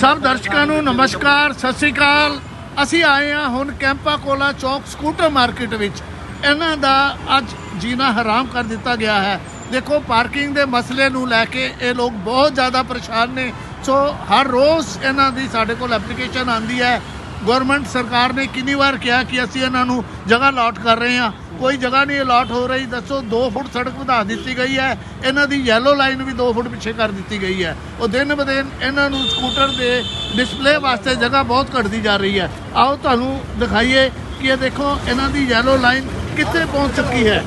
ਸਭ ਦਰਸ਼ਕਾਂ ਨੂੰ ਨਮਸਕਾਰ, ਸਤਿ ਸ੍ਰੀ ਅਕਾਲ। ਅਸੀਂ ਆਏ ਹਾਂ ਹੁਣ Campa Cola Chowk scooter market ਵਿੱਚ। ਇਹਨਾਂ ਦਾ ਅੱਜ ਜੀਣਾ ਹਰਾਮ ਕਰ ਦਿੱਤਾ ਗਿਆ ਹੈ। ਦੇਖੋ, ਪਾਰਕਿੰਗ ਦੇ ਮਸਲੇ ਨੂੰ ਲੈ ਕੇ ਇਹ ਲੋਕ ਬਹੁਤ ਜ਼ਿਆਦਾ ਪਰੇਸ਼ਾਨ ਨੇ। ਸੋ ਹਰ ਰੋਜ਼ ਇਹਨਾਂ ਦੀ ਸਾਡੇ ਕੋਲ ਐਪਲੀਕੇਸ਼ਨ ਆਂਦੀ ਹੈ। ਗਵਰਨਮੈਂਟ ਸਰਕਾਰ ਨੇ ਕਿੰਨੀ ਵਾਰ ਕਿਹਾ ਕਿ ਅਸੀਂ ਇਹਨਾਂ ਨੂੰ ਜਗ੍ਹਾ ਲਾਟ ਕਰ ਰਹੇ ਹਾਂ। ਕੋਈ ਜਗ੍ਹਾ ਨਹੀਂ ਅਲਾਟ ਹੋ ਰਹੀ। ਦੱਸੋ 2 ਫੁੱਟ ਸੜਕ ਵਧਾ ਦਿੱਤੀ ਗਈ ਹੈ। ਇਹਨਾਂ ਦੀ ਯੈਲੋ ਲਾਈਨ ਵੀ 2 ਫੁੱਟ ਪਿੱਛੇ ਕਰ ਦਿੱਤੀ ਗਈ ਹੈ। ਉਹ ਦਿਨ ਬ ਦਿਨ ਇਹਨਾਂ ਨੂੰ ਸਕੂਟਰ ਦੇ ਡਿਸਪਲੇ ਵਾਸਤੇ ਜਗ੍ਹਾ ਬਹੁਤ ਘਟਦੀ ਜਾ ਰਹੀ ਹੈ। ਆਓ ਤੁਹਾਨੂੰ ਦਿਖਾਈਏ ਕਿ ਇਹ ਦੇਖੋ, ਇਹਨਾਂ ਦੀ ਯੈਲੋ ਲਾਈਨ ਕਿੱਥੇ ਪਹੁੰਚ ਚੁੱਕੀ ਹੈ।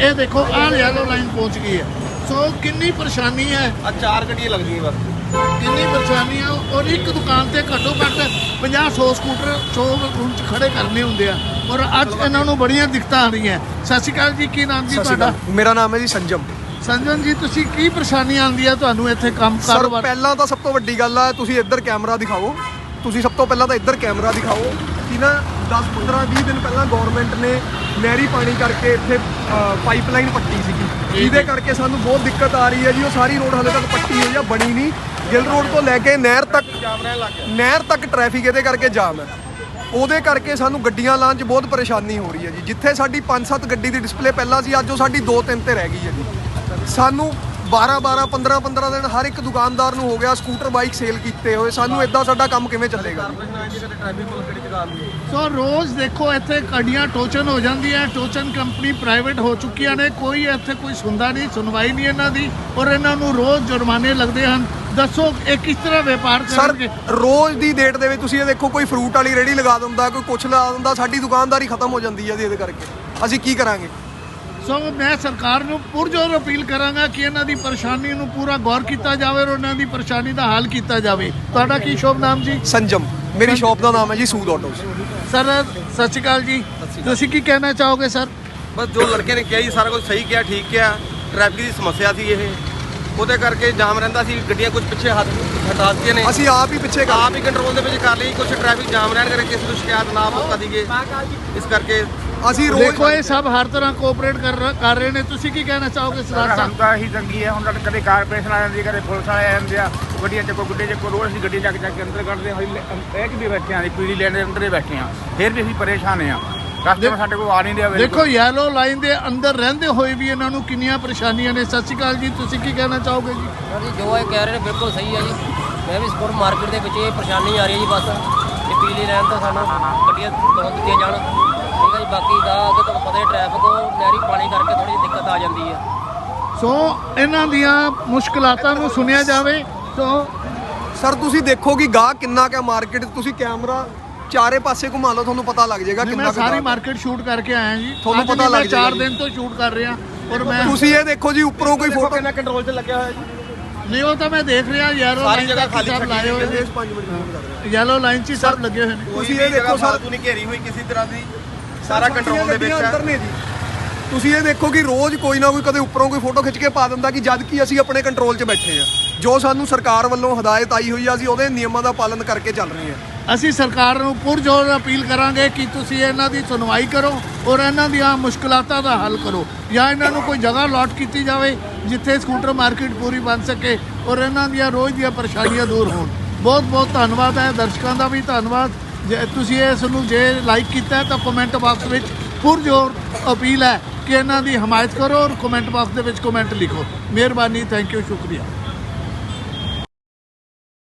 ਇਹ ਦੇਖੋ, ਆਹ ਯੈਲੋ ਲਾਈਨ ਪਹੁੰਚ ਗਈ ਹੈ। ਸੋ ਕਿੰਨੀ ਪਰੇਸ਼ਾਨੀ ਹੈ। ਆ ਚਾਰ ਗੱਡੀਆਂ ਲੱਗਦੀਆਂ ਬਸ। ਕਿੰਨੀ ਪਰੇਸ਼ਾਨੀ ਆ ਔਰ ਇੱਕ ਦੁਕਾਨ ਤੇ ਘੱਟੋ ਘੱਟ 50 100 ਸਕੂਟਰ 100 ਰੂਮ ਚ ਖੜੇ ਕਰਨੇ ਹੁੰਦੇ ਆ। ਔਰ ਅੱਜ ਇਹਨਾਂ ਨੂੰ ਬੜੀਆਂ ਦਿੱਕਤਾਂ ਆ ਰਹੀਆਂ। ਸਤਿ ਸ਼੍ਰੀ ਅਕਾਲ ਜੀ ਕੀ ਨਾਮ ਜੀ ਤੁਹਾਡਾ? ਮੇਰਾ ਨਾਮ ਹੈ ਜੀ ਸੰਜਮ। ਸੰਜਨ ਜੀ ਤੁਸੀਂ ਕੀ ਪਰੇਸ਼ਾਨੀ ਆਉਂਦੀ ਆ ਤੁਹਾਨੂੰ ਇੱਥੇ ਕੰਮ ਸਰ ਕਾਰੋਬਾਰ ਪਹਿਲਾਂ ਤਾਂ ਸਭ ਤੋਂ ਵੱਡੀ ਗੱਲ ਆ ਤੁਸੀਂ ਇੱਧਰ ਕੈਮਰਾ ਦਿਖਾਓ। ਤੁਸੀਂ ਸਭ ਤੋਂ ਪਹਿਲਾਂ ਤਾਂ ਇੱਧਰ ਕੈਮਰਾ ਦਿਖਾਓ। ਕਿ ਨਾ 10 15 20 ਦਿਨ ਪਹਿਲਾਂ ਗਵਰਨਮੈਂਟ ਨੇ ਨਹਿਰੀ ਪਾਣੀ ਕਰਕੇ ਇੱਥੇ ਪਾਈਪਲਾਈਨ ਪੱਟੀ ਸੀਗੀ। ਜਿਹਦੇ ਕਰਕੇ ਸਾਨੂੰ ਬਹੁਤ ਦਿੱਕਤ ਆ ਰਹੀ ਹੈ ਜੀ। ਉਹ ਸਾਰੀ ਰੋਡ ਹਲੇ ਤੱਕ ਪੱਟੀ ਹੋਈ ਆ ਬਣੀ ਨਹੀਂ। ਗਿੱਲ ਰੋਡ ਤੋਂ ਲੈ ਕੇ ਨਹਿਰ ਤੱਕ ਨਹਿਰ ਤੱਕ ਟ੍ਰੈਫਿਕ ਇਹਦੇ ਕਰਕੇ ਜਾਮ ਹੈ। ਉਹਦੇ ਕਰਕੇ ਸਾਨੂੰ ਗੱਡੀਆਂ ਲਾਉਣ 'ਚ ਬਹੁਤ ਪਰੇਸ਼ਾਨੀ ਹੋ ਰਹੀ ਹੈ ਜੀ। ਜਿੱਥੇ ਸਾਡੀ 5-7 ਗੱਡੀ ਦੀ ਡਿਸਪਲੇ ਪਹਿਲਾਂ ਸੀ ਅੱਜ ਉਹ ਸਾਡੀ 2-3 ਤੇ ਰਹਿ ਗਈ ਹੈ ਜੀ। ਸਾਨੂੰ 12 12 15 15 ਦਿਨ ਹਰ ਇੱਕ ਦੁਕਾਨਦਾਰ ਨੂੰ ਹੋ ਗਿਆ ਸਕੂਟਰ ਬਾਈਕ ਸੇਲ ਕੀਤੇ ਹੋਏ। ਸਾਨੂੰ ਇਦਾਂ ਸਾਡਾ ਕੰਮ ਕਿਵੇਂ ਚੱਲੇਗਾ ਸੋ ਰੋਜ਼ ਦੇਖੋ ਇੱਥੇ ਗੱਡੀਆਂ ਟੋਚਨ ਹੋ ਜਾਂਦੀਆਂ ਟੋਚਨ ਕੰਪਨੀ ਪ੍ਰਾਈਵੇਟ ਹੋ ਚੁੱਕੀਆਂ ਨੇ ਕੋਈ ਇੱਥੇ ਕੋਈ ਸੁਣਦਾ ਨਹੀਂ ਸੁਣਵਾਈ ਨਹੀਂ ਇਹਨਾਂ ਦੀ ਔਰ ਇਹਨਾਂ ਨੂੰ ਰੋਜ਼ ਜੁਰਮਾਨੇ ਲੱਗਦੇ ਹਨ। ਦੱਸੋ ਇਹ ਕਿਸ ਤਰ੍ਹਾਂ ਵਪਾਰ ਸਰ ਕਰਨਗੇ? ਰੋਜ਼ ਦੀ ਡੇਟ ਦੇ ਵਿੱਚ ਤੁਸੀਂ ਇਹ ਦੇਖੋ ਕੋਈ ਫਰੂਟ ਵਾਲੀ ਰੇੜੀ ਲਗਾ ਦਿੰਦਾ ਕੋਈ ਕੁਛ ਲਗਾ ਦਿੰਦਾ ਸਾਡੀ ਦੁਕਾਨਦਾਰੀ ਖਤਮ ਹੋ ਜਾਂਦੀ ਹੈ ਜੀ ਇਹਦੇ ਕਰਕੇ। ਅਸੀਂ ਕੀ ਕਰਾਂਗੇ? ਸੋ ਮੈਂ ਸਰਕਾਰ ਨੂੰ ਪੁਰਜੋਰ ਅਪੀਲ ਕਰਾਂਗਾ ਕਿ ਇਹਨਾਂ ਦੀ ਪਰੇਸ਼ਾਨੀ ਨੂੰ ਪੂਰਾ ਗੌਰ ਕੀਤਾ ਜਾਵੇ ਔਰ ਉਹਨਾਂ ਦੀ ਪਰੇਸ਼ਾਨੀ ਦਾ ਹੱਲ ਕੀਤਾ ਜਾਵੇ। ਤੁਹਾਡਾ ਕੀ ਸ਼ੁਭ ਨਾਮ ਜੀ? ਸੰਜਮ। ਮੇਰੀ ਸ਼ਾਪ ਦਾ ਨਾਮ ਹੈ ਜੀ ਸੂਦ ਆਟੋਸ ਸਰ ਸਤਿ ਸ਼੍ਰੀ ਅਕਾਲ ਜੀ। ਤੁਸੀਂ ਕੀ ਕਹਿਣਾ ਚਾਹੋਗੇ ਸਰ? ਬਸ ਜੋ ਲੜਕੇ ਨੇ ਕਿਹਾ ਜੀ ਸਾਰਾ ਕੁਝ ਸਹੀ ਕਿਹਾ ਠੀਕ ਕਿਹਾ। ਟ੍ਰੈਫਿਕ ਦੀ ਸਮੱਸਿਆ ਸੀ ਇਹ। ਉਹਦੇ ਕਰਕੇ ਜਾਮ ਰਹਿੰਦਾ ਸੀ ਗੱਡੀਆਂ ਕੁਝ ਪਿੱਛੇ ਹੱਥ ਹਟਾ ਦਿੱਤੀਆਂ ਨੇ। ਅਸੀਂ ਆਪ ਹੀ ਪਿੱਛੇ ਆਪ ਹੀ ਕੰਟਰੋਲ ਦੇ ਵਿੱਚ ਕਰ ਲਈ ਕੁਝ ਟ੍ਰੈਫਿਕ ਜਾਮ ਰਹਿਣ ਕਰਕੇ ਕਿਸੇ ਨੂੰ ਸ਼ਿਕਾਇਤ ਨਾ ਮੌਕਾ ਦੀਏ ਇਸ ਕਰਕੇ ਅਸੀਂ ਰੋਜ਼ ਦੇਖੋ ਇਹ ਸਭ ਹਰ ਤਰ੍ਹਾਂ ਕੋਆਪਰੇਟ ਕਰ ਰ- ਕਰ ਰਹੇ ਨੇ। ਤੁਸੀਂ ਕੀ ਕਹਿਣਾ ਚਾਹੋਗੇ ਸਰਦਾਰ ਸਾਹਿਬ ਸਾਨੂੰ ਤਾਂ ਇਹੀ ਤੰਗੀ ਹੈ। ਹੁਣ ਕਦੇ ਕਾਰਪੋਰੇਸ਼ਨ ਆ ਜਾਂਦੀ ਹੈ ਕਦੇ ਪੁਲਿਸ ਵਾਲੇ ਆ ਜਾਂਦੇ ਆ। ਗੱਡੀਆਂ ਚੱਕੋ ਗੁੱਡੇ ਚੱਕੋ ਰੋਜ਼ ਅਸੀਂ ਗੱਡੀ ਚੱਕ ਚੱਕ ਕੇ ਅੰਦਰ ਕੱਢਦੇ ਹਾਂ। ਹਜੇ ਇਹ ਕਿ ਵੀ ਬੈਠੇ ਆਂ ਪੀੜੀ ਲੈਣ ਦੇ ਅੰਦਰ ਹੀ ਬੈਠੇ ਆਂ ਫਿਰ ਵੀ ਅਸੀਂ ਪਰੇਸ਼ਾਨ ਆ ਕਸਟਮਰ ਸਾਡੇ ਕੋਲ ਆ ਨਹੀਂ ਰਿਹਾ ਦੇਖੋ ਯੈਲੋ ਲਾਈਨ ਦੇ ਅੰਦਰ ਰਹਿੰਦੇ ਹੋਏ ਵੀ ਇਹਨਾਂ ਨੂੰ ਕਿੰਨੀਆਂ ਪਰੇਸ਼ਾਨੀਆਂ ਨੇ। ਸਤਿ ਸ਼੍ਰੀ ਅਕਾਲ ਜੀ ਤੁਸੀਂ ਕੀ ਕਹਿਣਾ ਚਾਹੋਗੇ ਜੀ? ਸਰ ਜੀ ਜੋ ਇਹ ਕਹਿ ਰਹੇ ਨੇ ਬਿਲਕੁਲ ਸਹੀ ਹੈ ਜੀ। ਮੈਂ ਵੀ ਸਪੋਰਟ ਮਾਰਕੀਟ ਦੇ ਵਿੱਚ ਇਹ ਪਰੇਸ਼ਾਨੀ ਆ ਰਹੀ ਹੈ ਜੀ ਬਸ। ਇਹ ਪੀਲੀ ਲੈਣ ਤੋਂ ਸਾਨੂੰ ਗੱਡੀਆਂ ਤੋਂ ਦਿੱਤੀਆਂ ਜਾਣ। ਠੀਕ ਹੈ ਜੀ ਬਾਕੀ ਦਾ ਅੱਗੇ ਤੁਹਾਨੂੰ ਪਤਾ ਹੈ ਟ੍ਰੈਫਿਕ ਨਹਿਰੀ ਪਾਣੀ ਕਰਕੇ ਥੋੜੀ ਜਿਹੀ ਦਿੱਕਤ ਆ ਜਾਂਦੀ ਹੈ ਸੋ ਇਹਨਾਂ ਦੀਆਂ ਮੁਸ਼ਕਲਾਤਾਂ ਨੂੰ ਸੁਣਿਆ ਜਾਵੇ ਸੋ ਸਰ ਤੁਸੀਂ ਦੇਖੋ ਕਿ ਗਾਹ ਕਿੰਨਾ ਕੁ ਮਾਰਕੀਟ ਤੁਸੀਂ ਕੈਮਰਾ ਚਾਰੇ ਪਾਸੇ ਘੁਮਾ ਲਓ ਤੁਹਾਨੂੰ ਪਤਾ ਲੱਗ ਜਾਏਗਾ ਮੈਂ ਕਿੰਨਾ ਕੁ ਸਾਰੀ ਗਾਹਕ। ਮਾਰਕੀਟ ਸ਼ੂਟ ਕਰਕੇ ਆਇਆ ਜੀ। ਤੁਹਾਨੂੰ ਅੱਜ ਪਤਾ ਵੀ ਮੈਂ ਲੱਗ ਜਾਏਗਾ 4 ਜੀ। ਦਿਨ ਤੋਂ ਸ਼ੂਟ ਕਰ ਰਿਹਾ ਔਰ ਮੈਂ ਤੁਸੀਂ ਇਹ ਦੇਖੋ ਜੀ ਉੱਪਰੋਂ ਕੋਈ ਫੋਟੋ ਕਿੰਨਾ ਕੰਟਰੋਲ 'ਚ ਲੱਗਿਆ ਹੋਇਆ ਜੀ। ਨਹੀਂ ਉਹ ਤਾਂ ਮੈਂ ਦੇਖ ਰਿਹਾ ਯੈਲੋ ਸਾਰੀ ਲਾਈਨ ਜਗ੍ਹਾ ਖਾਲੀ ਸਭ ਛੱਡੀ ਲਾਏ ਹੋਏ ਨੇ ਹੈ। 5 ਮਿੰਟ ਯੈਲੋ ਲਾਈਨ 'ਚ ਹੀ ਸਭ ਲੱਗੇ ਹੋਏ ਨੇ। ਤੁਸੀਂ ਇਹ ਦੇਖੋ ਸਰ ਨਹੀਂ ਘੇਰੀ ਹੋਈ ਕਿਸੇ ਤਰ੍ਹਾਂ ਦੀ। ਸਾਰਾ ਕੰਟਰੋਲ ਦੇ ਵਿੱਚ ਅੰਦਰ ਹੈ। ਨੇ ਜੀ। ਤੁਸੀਂ ਇਹ ਦੇਖੋ ਕਿ ਰੋਜ਼ ਕੋਈ ਨਾ ਕੋਈ ਕਦੇ ਉੱਪਰੋਂ ਕੋਈ ਫੋਟੋ ਖਿੱਚ ਕੇ ਪਾ ਦਿੰਦਾ ਕਿ ਜਦ ਕਿ ਅਸੀਂ ਆਪਣੇ ਕੰਟਰੋਲ 'ਚ ਬੈਠੇ ਆ ਜੋ ਸਾਨੂੰ ਸਰਕਾਰ ਵੱਲੋਂ ਹਦਾਇਤ ਆਈ ਹੋਈ ਆ ਅਸੀਂ ਉਹਦੇ ਨਿਯਮਾਂ ਦਾ ਪਾਲਨ ਕਰਕੇ ਚੱਲ ਰਹੇ ਹਾਂ। ਅਸੀਂ ਸਰਕਾਰ ਨੂੰ ਪੁਰਜੋਰ ਅਪੀਲ ਕਰਾਂਗੇ ਕਿ ਤੁਸੀਂ ਇਹਨਾਂ ਦੀ ਸੁਣਵਾਈ ਕਰੋ ਔਰ ਇਹਨਾਂ ਦੀਆਂ ਮੁਸ਼ਕਲਾਤਾਂ ਦਾ ਹੱਲ ਕਰੋ ਜਾਂ ਇਹਨਾਂ ਨੂੰ ਕੋਈ ਜਗ੍ਹਾ ਅਲਾਟ ਕੀਤੀ ਜਾਵੇ ਜਿੱਥੇ ਸਕੂਟਰ ਮਾਰਕੀਟ ਪੂਰੀ ਬਣ ਸਕੇ ਔਰ ਇਹਨਾਂ ਦੀਆਂ ਰੋਜ਼ ਦੀਆਂ ਪਰੇਸ਼ਾਨੀਆਂ ਦੂਰ ਹੋਣ। ਬਹੁਤ ਬਹੁਤ ਧੰਨਵਾਦ ਹੈ ਦਰਸ਼ਕਾਂ ਦਾ ਵੀ ਧੰਨਵਾਦ। ਜੇ ਤੁਸੀਂ ਇਸ ਨੂੰ ਜੇ ਲਾਈਕ ਕੀਤਾ ਤਾਂ ਕਮੈਂਟ ਬਾਕਸ ਵਿੱਚ ਪੁਰਜੋਰ ਅਪੀਲ ਹੈ ਕਿ ਇਹਨਾਂ ਦੀ ਹਮਾਇਤ ਕਰੋ ਔਰ ਕਮੈਂਟ ਬਾਕਸ ਦੇ ਵਿੱਚ ਕਮੈਂਟ ਲਿਖੋ। ਮਿਹਰਬਾਨੀ ਥੈਂਕ ਯੂ ਸ਼ੁਕਰੀਆ।